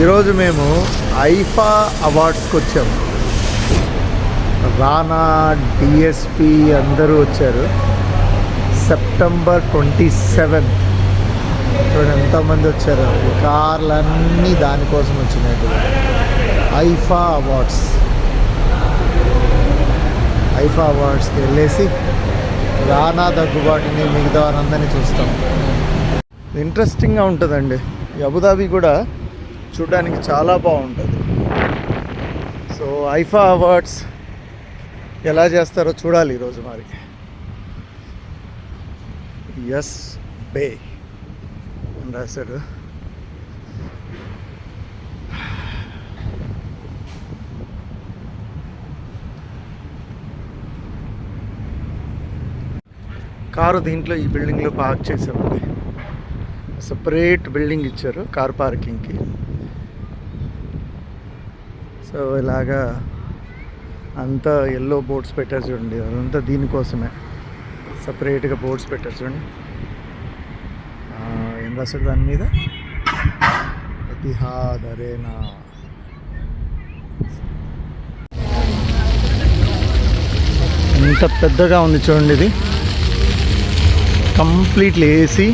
ఈరోజు మేము ఐఫా అవార్డ్స్కి వచ్చాము. రానా డిఎస్పి అందరూ వచ్చారు. సెప్టెంబర్ ట్వంటీ సెవెంత్ చూడండి ఎంతమంది వచ్చారు. కార్లన్నీ దానికోసం వచ్చినాయి. ఐఫా అవార్డ్స్. ఐఫా అవార్డ్స్కి వెళ్ళేసి రానా దగ్గుబాటుని మిగతా వారందరినీ చూస్తాం. ఇంట్రెస్టింగ్గా ఉంటుందండి. అబుదాబి కూడా చూడడానికి చాలా బాగుంటుంది. సో ఐఫా అవార్డ్స్ ఎలా చేస్తారో చూడాలి ఈరోజు మరి. ఎస్ బే అని రాశాడు. కారు దీంట్లో ఈ బిల్డింగ్లో పార్క్ చేసామండి సపరేట్ బిల్డింగ్ ఇచ్చారు కార్ పార్కింగ్కి. సో ఇలాగా అంతా ఎల్లో బోర్డ్స్ పెట్టారు చూడండి. అదంతా దీనికోసమే. సపరేట్గా బోర్డ్స్ పెట్టారు చూడండి. ఏం రాశారు దాని మీద? ఎతిహాద్ అరేనా ఎంత పెద్దగా ఉంది చూడండి ఇది. Completely AC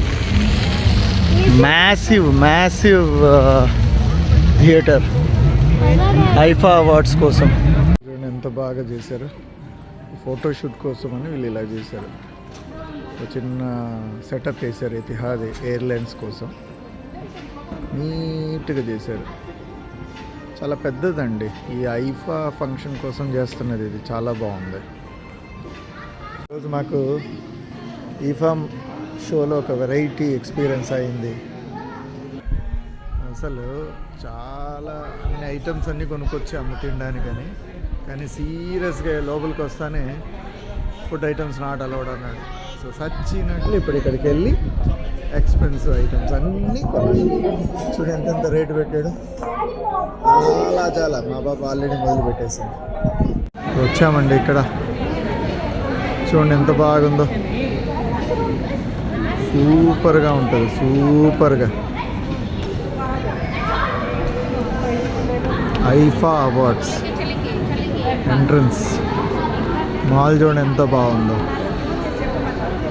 massive massive theatre IIFA awards కోసం. ఎంత బాగా చేశారు? ఫోటోషూట్ కోసం అని వీళ్ళు ఇలా చేశారు. ఒక చిన్న సెటప్ వేశారు ఇతిహాద్ ఎయిర్లైన్స్ కోసం. నీట్గా చేశారు. చాలా పెద్దదండి. ఈ ఐఫా ఫంక్షన్ కోసం చేస్తున్నది ఇది. చాలా బాగుంది. ఈరోజు మాకు ఈఫా షోలో ఒక వెరైటీ ఎక్స్పీరియన్స్ అయింది. అసలు చాలా అన్ని ఐటమ్స్ అన్నీ కొనుక్కొచ్చాము తినడానికని కానీ సీరియస్గా లోపలికి వస్తానే ఫుడ్ ఐటమ్స్ నాట్ అలౌడ్ అన్నాడు. సో సచ్చినట్లు ఇప్పుడు ఇక్కడికి వెళ్ళి ఎక్స్పెన్సివ్ ఐటమ్స్ అన్నీ కొనాలి. చూడు ఎంతెంత రేటు పెట్టాడు. చాలా చాలా. మా బాబు ఆల్రెడీ మొదలు పెట్టేసింది. వచ్చామండి ఇక్కడ. చూడండి ఎంత బాగుందో. సూపర్గా ఉంటుంది. సూపర్గా. IIFA awards entrance. మాల్ చూడండి ఎంత బాగుందో.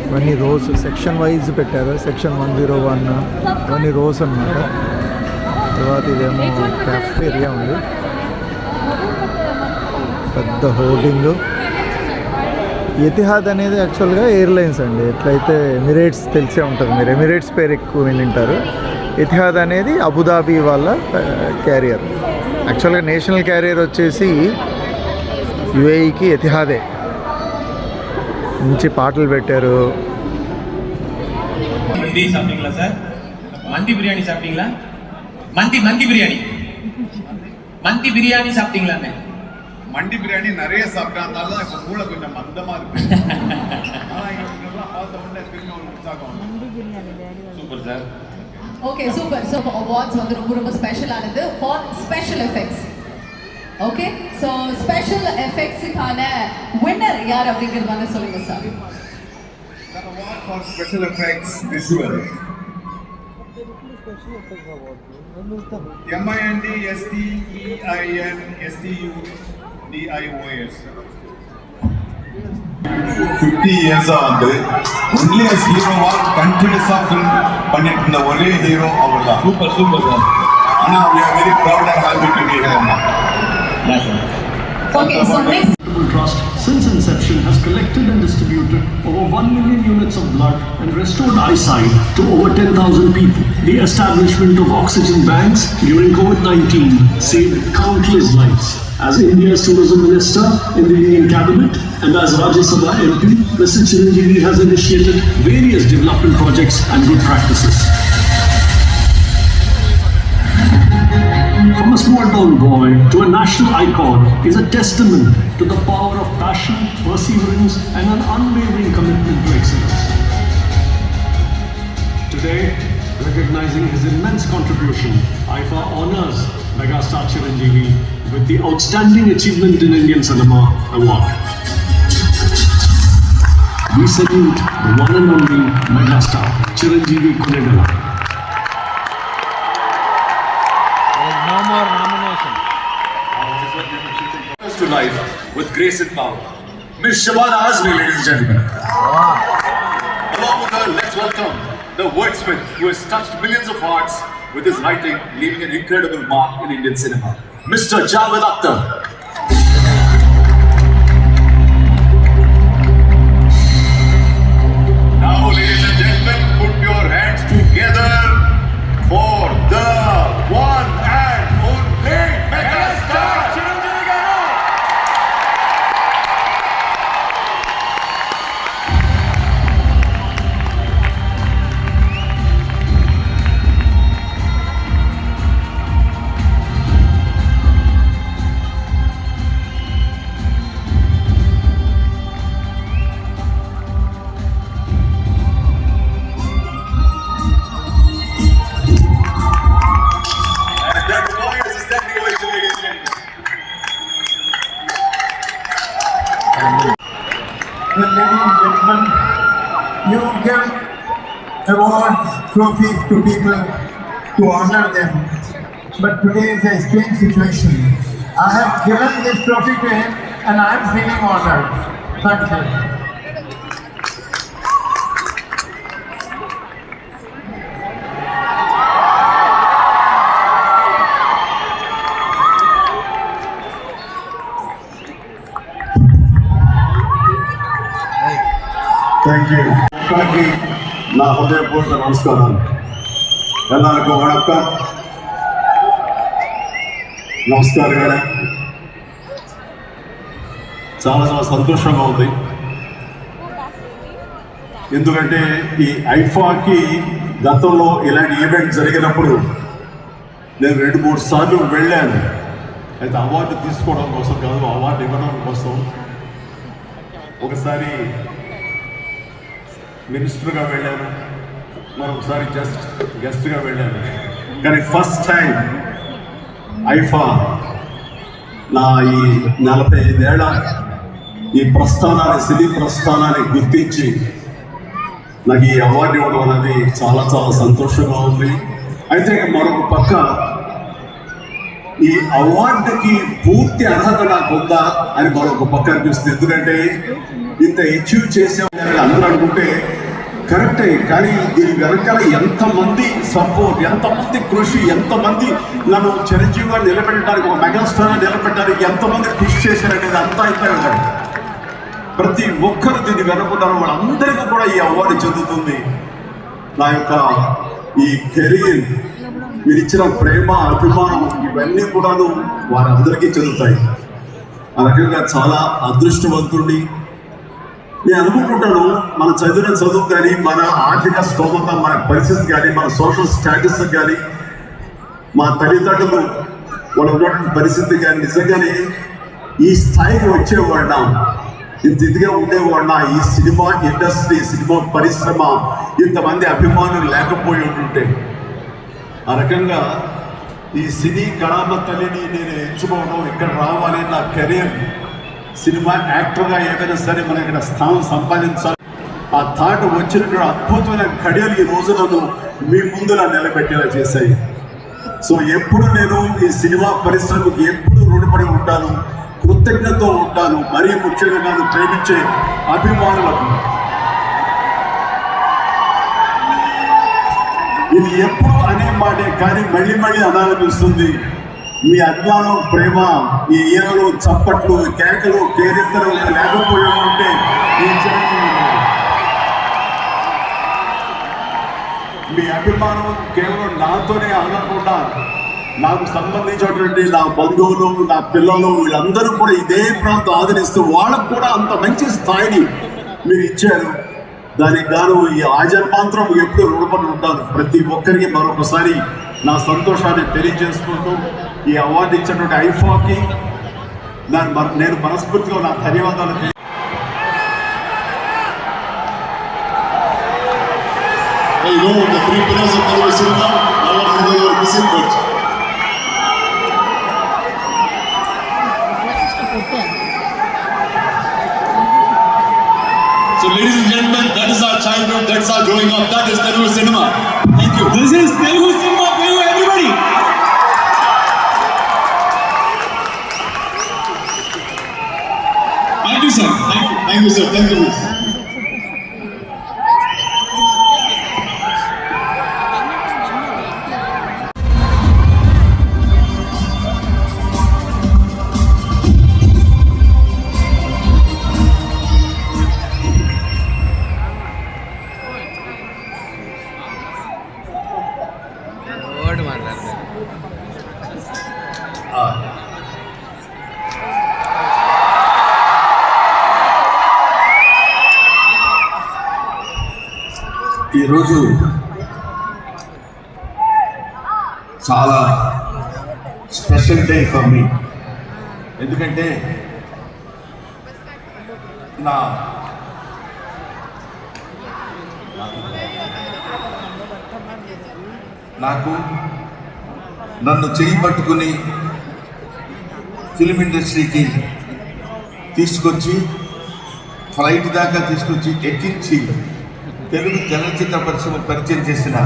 ఇవన్నీ రోస్ సెక్షన్ వైజ్ పెట్టారు. సెక్షన్ వన్ జీరో వన్ ఇవన్నీ రోస్ అన్నమాట. తర్వాత ఇదేమో క్యాఫ్టేరియా ఉంది. పెద్ద హోర్డింగ్. ఎతిహాద్ అనేది యాక్చువల్గా ఎయిర్లైన్స్ అండి. ఎట్లయితే ఎమిరేట్స్ తెలిసే ఉంటుంది. మీరు ఎమిరేట్స్ పేరు ఎక్కువ వింటారు ఎతిహాద్ అనేది అబుదాబీ వాళ్ళ క్యారియర్. యాక్చువల్గా నేషనల్ క్యారియర్ వచ్చేసి యుఏఈకి ఎతిహాదే మంచి పాటలు పెట్టారు மந்தி சாப்பிட்டீங்களா சார் மந்தி பிரியாணி சாப்பிட்டீங்களா மந்தி மந்தி பிரியாணி மந்தி பிரியாணி சாப்பிட்டீங்களான்னு மண்டி பிரியாணி நிறைய சாப்பிட்டதுனால தான் இப்போ மூளை கொஞ்சம் மந்தமா இருக்கு ஆனா இவங்கெல்லாம் பார்த்த உடனே திரும்பி ஒரு உற்சாகம் வரும். Super sir okay super so awards வந்து ரொம்ப ரொம்ப ஸ்பெஷலானது for special effects okay so special எஃபெக்ட்ஸுக்கான winner யார் அப்படிங்கிறது வந்து சொல்லுங்க sir The award for special effects visual. M-I-N-D-S-T-E-I-N-S-T-U-D-I-O-S. 50 இயர்ஸா வந்து ஒன்லி அஸ் ஹீரோவா கண்டினியூஸா ஃபில்ம் பண்ணிட்டு இருந்த ஒரே ஹீரோ அவர் தான் சூப்பர் சூப்பர் சார் ஆனா we are very proud and happy to be here now. Yeah sir okay so next Charitable Trust, since inception, has collected and distributed over 1 million units of blood and restored eyesight to over 10,000 people. The establishment of oxygen banks during COVID 19 saved countless lives. As India's tourism minister in the Indian cabinet and as Rajya Sabha MP, Mr. Chiranjeevi has initiated various development projects and good practices. From a small town boy to a national icon is a testament to the power of passion, perseverance, and an unwavering commitment to excellence. Today, recognizing his immense contribution, IFA honors megastar Chiranjeevi with the Outstanding Achievement in Indian Cinema Award. We salute the one and only mega Chiranjeevi Kunegala. No more nomination. To life with grace and power. Miss Shabana Azmi, ladies and gentlemen. Wow. Along with her, let's welcome the wordsmith who has touched millions of hearts with his writing, leaving an incredible mark in Indian cinema. Mr. Javed Akhtar. Well, ladies and gentlemen, you give awards, trophies to people to honor them. But today is a strange situation. I have given this trophy to him and I am feeling honored. Thank you. నా హృదయపూర్వక నమస్కారాలు. ఎల్లరికూ వడక్క నమస్కారం చాలా చాలా సంతోషంగా ఉంది. ఎందుకంటే ఈ ఐఫాకి గతంలో ఇలాంటి ఈవెంట్ జరిగినప్పుడు నేను రెండు మూడు సార్లు వెళ్ళాను. అయితే అవార్డు తీసుకోవడం కోసం కాదు అవార్డు ఇవ్వడం కోసం. ఒకసారి మినిస్టర్గా వెళ్ళాను. మరొకసారి జస్ట్ గెస్ట్గా వెళ్ళాను. కానీ ఫస్ట్ టైం ఐఫా నా ఈ నలభై ఐదేళ్ళ ఈ ప్రస్థానాన్ని సినీ ప్రస్థానాన్ని గుర్తించి నాకు ఈ అవార్డు ఇవ్వడం అనేది చాలా చాలా సంతోషంగా ఉంది. అయితే మరొక పక్క ఈ అవార్డుకి పూర్తి అర్హత నాకు ఉందా అని మరొక పక్క అనిపిస్తుంది ఎందుకంటే ఇంత అచీవ్ చేసామని అందరూ అనుకుంటే కరెక్టే కానీ దీని వెనకాల ఎంతమంది సపోర్ట్ ఎంతమంది కృషి ఎంతమంది నన్ను చిరంజీవిగా నిలబెట్టడానికి ఒక మెగాస్టార్ నిలబెట్టడానికి ఎంతమంది కృషి చేశారనేది అంతా ఇంత ప్రతి ఒక్కరు దీన్ని వెనుకున్నారు. వాళ్ళందరికీ కూడా ఈ అవార్డు చెందుతుంది. నా యొక్క ఈ కెరీర్ మీరు ఇచ్చిన ప్రేమ అభిమానం ఇవన్నీ కూడాను వారందరికీ చెందుతాయి. ఆ రకంగా చాలా అదృష్టవంతుడి నేను అనుకుంటుంటాను మనం చదివిన చదువు కానీ మన ఆర్థిక స్తోమత మన పరిస్థితి కానీ మన సోషల్ స్టాటస్ కానీ మా తల్లిదండ్రులు వాళ్ళ ఉన్నటువంటి పరిస్థితి కానీ నిజంగానే ఈ స్థాయికి వచ్చేవాడినా ఇంత ఇదిగా ఉండేవాడినా ఈ సినిమా ఇండస్ట్రీ సినిమా పరిశ్రమ ఇంతమంది అభిమానులు లేకపోయి ఉంటుంటే ఆ రకంగా ఈ సినీ కళామత్తలిని నేను ఎంచుకోవడం ఇక్కడ రావాలి నా కెరీర్. సినిమా యాక్టర్గా ఏదైనా సరే మనం ఇక్కడ స్థానం సంపాదించాలి. ఆ థాట్ వచ్చినటువంటి అద్భుతమైన ఘడియలు ఈ రోజు నన్ను మీ ముందులా నిలబెట్టేలా చేశాయి. సో ఎప్పుడు నేను ఈ సినిమా పరిశ్రమకు ఎప్పుడు రుణపడి ఉంటాను కృతజ్ఞతతో ఉంటాను మరీ ముఖ్యంగా నన్ను ప్రేమించే అభిమానులకు. ఇది ఎప్పుడు మాటే కానీ మళ్ళీ మళ్ళీ అనాలనిపిస్తుంది. మీ అభిమానం ప్రేమ ఈ ఈయనలు చప్పట్లు కేకలు కేరింతలు లేకపోయి ఉంటే మీ అభిమానం కేవలం నాతోనే ఆగకుండా నాకు సంబంధించినటువంటి నా బంధువులు నా పిల్లలు వీళ్ళందరూ కూడా ఇదే ప్రాంతం ఆదరిస్తూ వాళ్ళకు కూడా అంత మంచి స్థాయిని మీరు ఇచ్చారు. దానికి గాను ఈ ఆజన్మాంత్రం ఎప్పుడు రుణపడి ఉంటాను. ప్రతి ఒక్కరికి మరొకసారి నా సంతోషాన్ని తెలియజేసుకుంటూ ఈ అవార్డు ఇచ్చినటువంటి ఐఫాకి దాని మన- నేను మనస్ఫూర్తిగా నా ధన్యవాదాలు తెలియ- you know the three pillars of Telugu cinema, now what is the missing childhood, that's our growing up. That is Telugu cinema. Thank you. This is Telugu cinema for you, everybody. Thank you, sir. Thank you, thank you sir. Thank you. ఈరోజు చాలా special day for me. ఎందుకంటే నా నాకు నన్ను చేయి పట్టుకుని film ఇండస్ట్రీకి తీసుకొచ్చి ఫ్లైట్ దాకా తీసుకొచ్చి ఎక్కించి తెలుగు చలనచిత్ర పరిశ్రమ పరిచయం చేసిన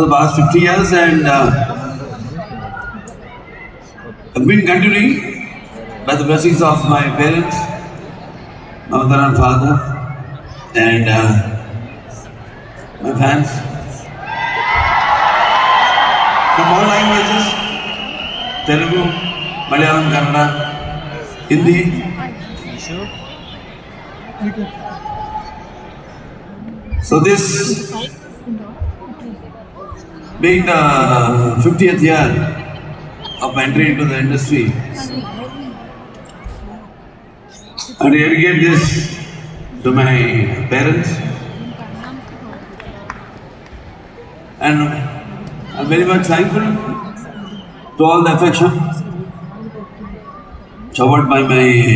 the past 50 years and uh, I've been continuing by the blessings of my parents, mother and father, and uh, my fans from all languages Telugu, Malayalam, Kannada, Hindi. So this being the 50th year of entry into the industry, I dedicate this to my parents. And I'm very much thankful to all the affection showered by my